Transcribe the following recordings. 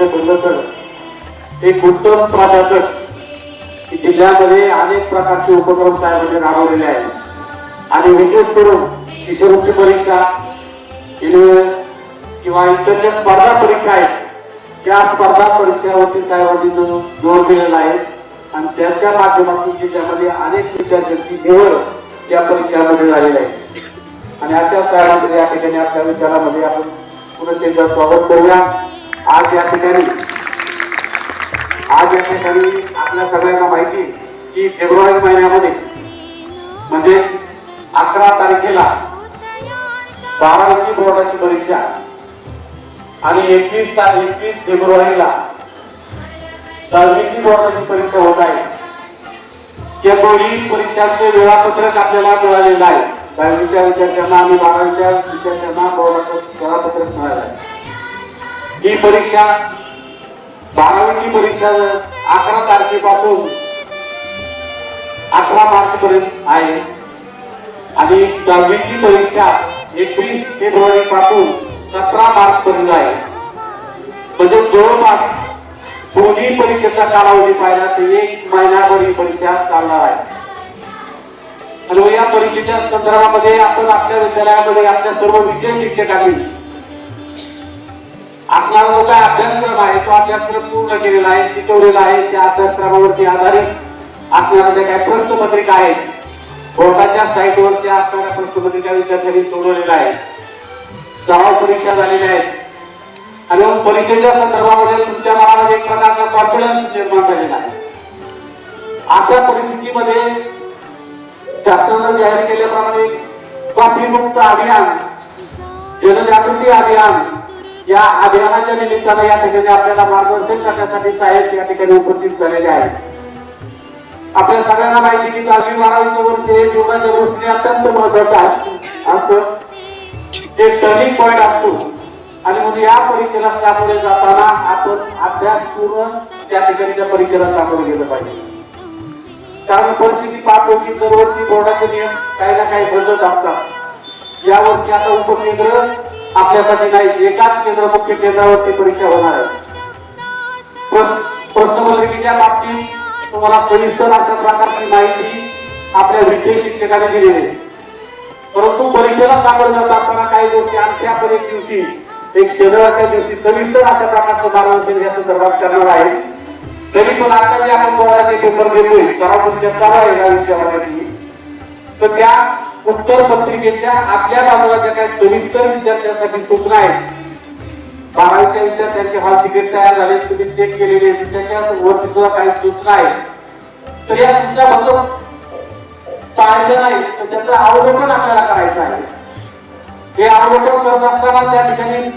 करायचं ठरलं तर एक उत्तम प्राध्यापक की जिल्ह्यामध्ये अनेक प्रकारचे उपक्रम साहेबांनी राबवलेले आहेत. आणि विशेष करून शिष्यवृत्ती परीक्षा रेल्वे किंवा इतर ज्या स्पर्धा परीक्षा आहेत. त्या स्पर्धा परीक्षेवरती साहेबांनी जो जोर दिलेला आहे आणि त्याच्या माध्यमातून जिल्ह्यामध्ये अनेक विद्यार्थ्यांची निवड त्या परीक्षामध्ये झालेली आहे. आणि अशा साहेबांचे या ठिकाणी आपल्या विचारामध्ये आपण पुन्हा स्वागत करूया. आज या ठिकाणी आज या ठिकाणी आपल्या सगळ्यांना माहिती की फेब्रुवारी महिन्यामध्ये म्हणजे अकरा तारखेला बारावीची बोर्डाची परीक्षा आणि एकवीस तारीख एकवीस फेब्रुवारीला दहावीची बोर्डाची परीक्षा होत आहे. त्या दोन्ही परीक्षांचे वेळापत्रक आपल्याला मिळालेलं आहे. दहावीच्या विद्यार्थ्यांना आणि बारावीच्या विद्यार्थ्यांना बोर्डाचं वेळापत्रक मिळालं आहे. ही परीक्षा बारावीची परीक्षा अकरा तारखेपासून अठरा मार्च पर्यंत आहे. आणि दहावीची परीक्षा एकवीस फेब्रुवारी पासून सतरा मार्च पर्यंत आहे. म्हणजे जवळपास दोन्ही परीक्षेचा कालावधी पाहिला तर एक महिनाभर ही परीक्षा चालणार आहे. आणि या परीक्षेच्या संदर्भामध्ये आपण आपल्या विद्यालयामध्ये आपल्या सर्व विषय शिक्षकांनी आपला जो काय अभ्यासक्रम आहे? तो अभ्यासक्रम पूर्ण केलेला आहे शिकवलेला आहे त्या अभ्यासक्रमावरती आधारित असणाऱ्या ज्या काही प्रश्नपत्रिका आहेत? बोर्डाच्या साईटवरच्या असणाऱ्या प्रश्नपत्रिका विद्यार्थ्यांनी सोडवलेल्या आहेत. सराव परीक्षा झालेल्या आहेत. आणि मग परीक्षेच्या संदर्भामध्ये तुमच्या मनामध्ये एक प्रकारचा कॉन्फिडन्स निर्माण झालेला आहे. अशा परिस्थितीमध्ये शासनानं जाहीर केल्याप्रमाणे कॉफी मुक्त अभियान जनजागृती अभियान या अभियानाच्या निमित्तानं या ठिकाणी आपल्याला मार्गदर्शन करण्यासाठी साहेब या ठिकाणी उपस्थित झालेले आहेत. आपल्या सगळ्यांना माहिती की दहावी बारावीचं वर्ष हे जीवनाच्या दृष्टीने अत्यंत महत्वाचं असतं ते टर्निंग पॉईंट असतो. आणि मग या परीक्षेला सामोरे जाताना आपण अभ्यास पूर्ण त्या ठिकाणी त्या परीक्षेला सामोरे गेलं पाहिजे. कारण परिस्थिती पाहतो की दरवर्षी बोर्डाचे नियम काही ना काही बदलत असतात. यावर्षी आता उपकेंद्र आपल्यासाठी नाही एकाच केंद्र मुख्य केंद्रावरती परीक्षा होणार आहे. प्रश्नपत्रिकेच्या बाबतीत तुम्हाला सविस्तर अशा प्रकारची माहिती आपल्या विषय शिक्षकाने दिलेली आहे. परंतु परीक्षेला सामोरं जात असताना काही गोष्टी आणि पण एक दिवशी एक शनिवारच्या दिवशी सविस्तर अशा प्रकारचं मार्गदर्शन या संदर्भात करणार आहे. तरी पण आता जे आपण बोर्डाचे पेपर घेतोय सराव परीक्षा चालू आहे या विषयावरती. तर त्या उत्तर पत्रिकेच्या आपल्या बाजूला ज्या काही सविस्तर विद्यार्थ्यांसाठी सूचना आहेत. बारावीच्या विद्यार्थ्यांचे हॉल तिकीट तयार झाले तुम्ही चेक केलेले आहेत. त्याच्या वरती सुद्धा काही सूचना आहेत. तर या सूचना फक्त टाळलं नाही तर त्याचं अवलोकन आपल्याला करायचं आहे. हे अवलोकन करत असताना त्या ठिकाणी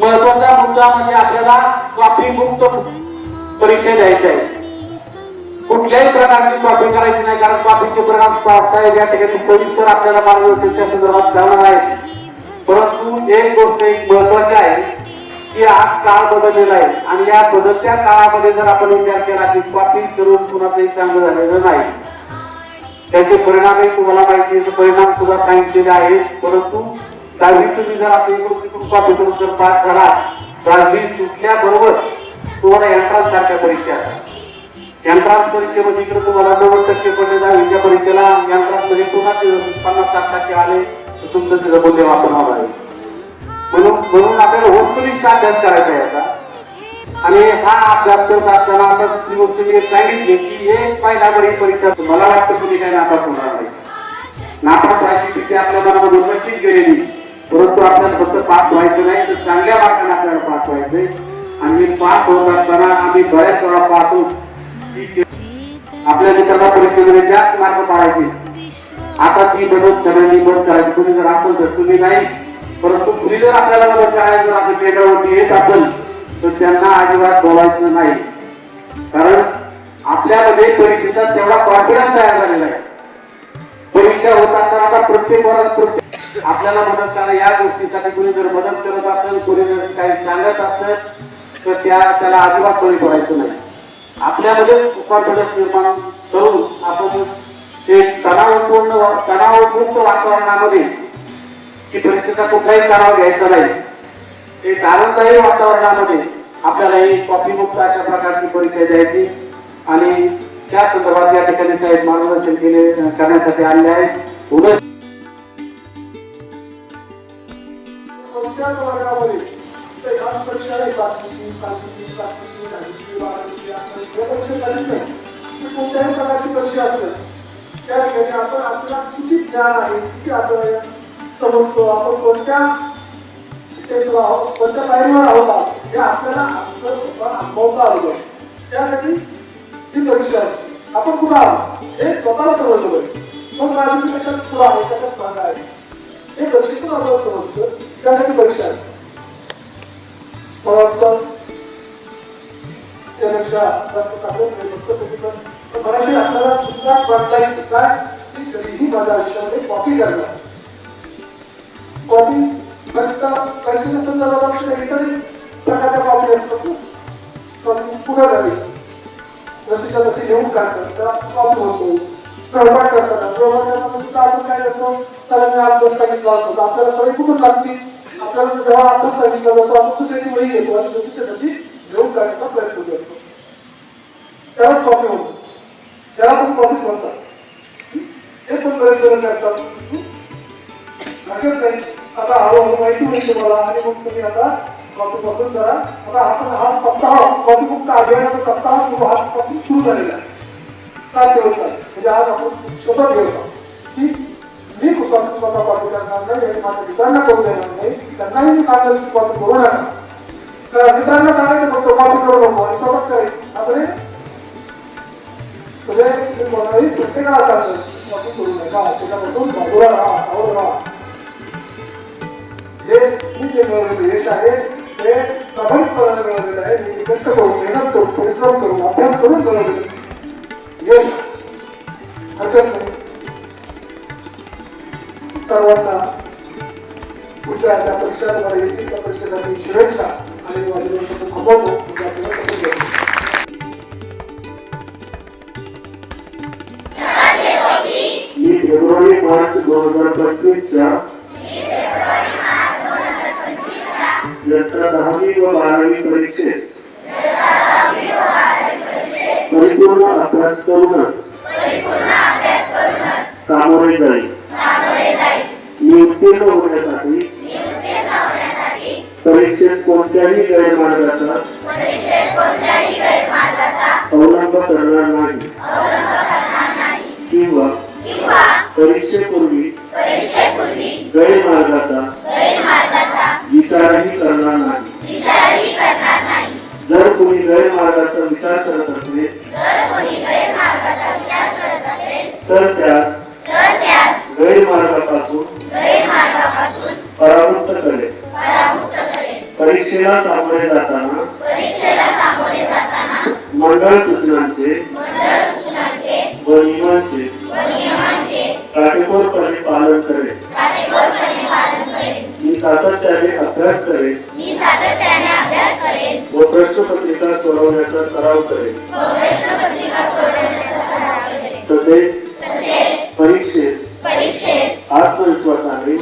महत्त्वाचा मुद्दा म्हणजे आपल्याला कॉपी मुक्त परीक्षा द्यायची आहे. कुठल्याही प्रकारची करायची नाही कारण कॉपीचे परिणाम साहेब या ठिकाणी सविस्तर आपल्याला मार्गदर्शनच्या संदर्भात जाणार आहे परंतु एक गोष्ट एक महत्वाची आहे की आज काळ बदललेला आहे. आणि या बदलत्या काळामध्ये जर आपण विचार केला की कॉपी करून कुणाचंही चांगलं झालेलं नाही त्याचे परिणामही तुम्हाला माहिती आहे, परिणाम सुद्धा सांगितलेले आहेत. परंतु दहावी तुम्ही जर आपली इकडून तिकडून कॉपी करून जर पास झाला दहावी सुटल्याबरोबर तुम्हाला एंट्रान्स परीक्षा असतात एंट्रान्स परीक्षेमध्ये इकडे तुम्हाला नव्वद टक्के पडले दहावीच्या परीक्षेला एंट्रान्समध्ये पुन्हा पन्नास साठ टक्के आले तर तुमचं तिथं मूल्यमापन होणार आहे. म्हणून म्हणून आपल्याला वस्तुनिष्ठ अभ्यास करायचा आहे आता. आणि हा अभ्यास करत असताना आता दुसरी गोष्ट मी एक सांगितली की एक महिनाभर ही परीक्षा मला वाटतं तुम्ही काही नापास होणार नाही. नापास व्हायची तिथे आपल्या मनामध्ये नक्कीच गेलेली. परंतु आपल्याला फक्त पास व्हायचं नाही तर चांगल्या मार्गाने आपल्याला पास व्हायचंय. आणि पास होत असताना आम्ही बऱ्याच वेळा पाहतो आपल्या मित्रांना परीक्षेमध्ये जास्त मार्क पाडायचे. आता ती मदत सगळ्यांनी बंद करायची. तुम्ही जर असेल तर तुम्ही नाही. परंतु तुम्ही जर आपल्याला मदत करायला जर आपल्या केंद्रावरती येत असेल तर त्यांना अजिबात बोलायचं नाही. कारण आपल्यामध्ये परीक्षेचा तेवढा कॉन्फिडन्स तयार झालेला आहे. परीक्षा होत असताना आता प्रत्येक वर्गात प्रत्येक आपल्याला मदत करा या गोष्टीसाठी कोणी जर मदत करत असेल कोणी जर काही सांगत असेल तर त्या त्याला अजिबात कमी पडायचं नाही. आपल्यामध्ये कॉन्फिडन्स निर्माण करून आपण ते तणावपूर्ण तणावमुक्त वातावरणामध्ये की परीक्षेचा कुठलाही तणाव घ्यायचा नाही ते आनंददायी वातावरणामध्ये आपल्याला ही कॉपी मुक्त अशा प्रकारची परीक्षा द्यायची आणि त्या संदर्भात या ठिकाणी साहेब मार्गदर्शन केले करण्यासाठी आले आहेत. उद्या वर्गामध्ये एकाच परीक्षा आहे बातमीची सातवीची सातवीची दहावीची बारावीची अकरावीची या परीक्षा झालीच नाही कोणत्याही प्रकारची परीक्षा असेल त्या ठिकाणी आपण आपल्याला किती ज्ञान आहे किती आपल्याला समजतो आपण कोणत्या स्टेजवर आहोत? कोणत्या पायरीवर आहोत हे आपल्याला आपलं स्वतः अनुभवता आलं त्यासाठी ही परीक्षा असते आपण कुठं आहोत हे स्वतःला समजलं पाहिजे मग माझी कशात पुढं आहे कशात मागं आहे हे परीक्षेतून आपल्याला समजतं. त्यासाठी परीक्षा आहे. मला वाटतं त्यापेक्षा जास्त टाकून हे फक्त मराठी आपल्याला पुस्तकात काय कधीही माझ्या आयुष्यामध्ये कॉपी करणार कॉपी फक्त पैशाच्या संदर्भात इतरही प्रकारच्या कॉपी असतात ना. पुढे जावी जशीच्या तशी लिहून काढतात त्याला कॉपी होतो प्रभात करताना प्रभात करताना आपण काय करतो? त्याला अभ्यास सांगितला आपल्याला सवय कुठून लागतील आपल्याला जेव्हा आपण सांगितला जातो आपण दुसऱ्याची वही घेतो आणि जशीच्या तशी घेऊन काढण्याचा प्रयत्न करतो. त्यालाच कॉपी होतो. त्याला पण कॉपी म्हणतात हे पण प्रयत्न जण करतात. हरकत नाही आता हळूहळू माहिती होईल तुम्हाला आणि मग तुम्ही आता कॉपी पकडून करा. आता आपण हा सप्ताह कॉपी मुक्त आढळण्याचा सप्ताह सुरू हा कॉपी सुरू झालेला आहे. सात दिवस म्हणजे आज आपण स्वतः घेऊन ठीक मी कॉपी स्वतः कॉपी करणार नाही आणि माझ्या मित्रांना करू देणार नाही त्यांनाही मी सांगेल कॉपी करू नका तर मित्रांना सांगायचं फक्त कॉपी करू नको आणि सोबत करायचं आता तुझे तुम्ही प्रत्येकाला सांगतो कॉपी करू नका त्याच्यापासून बाजूला राहा आवड राहा हे मी जे मिळवलेलं यश आहे ते प्रभावीपणाने मिळवलेलं आहे मी कष्ट करू मेहनत करू परिश्रम करू अभ्यास करून मिळवलेलं यश हरकत नाही सर्वांना पुढच्या त्या परीक्षांमध्ये येतील त्या परीक्षेसाठी शुभेच्छा आणि माझे वक्तव्य थांबवतो म्हणजे आपल्याला समजून जाईल. मी फेब्रुवारी मार्च दोन हजार पंचवीसच्या इयत्ता दहावी व बारावी परीक्षेस परीक्षेत कोणत्याही गैरमार्गाचा अवलंब करणार नाही. किंवा परीक्षेपूर्वी गैरमार्गाचा विचारही करणार नाही. जर कोणी गैरमार्गाचा विचार करत असेल तर त्यास परीक्षेला सामोरे जाताना मंडळ सूचनांचे व नियमांचे काटेकोरपणे पालन करेल मी सातत्याने अभ्यास करेल मी सातत्याने अभ्यास करेन. व प्रश्नपत्रिका सोडवण्याचा सराव करेल तसेच परीक्षेस आत्मविश्वासाने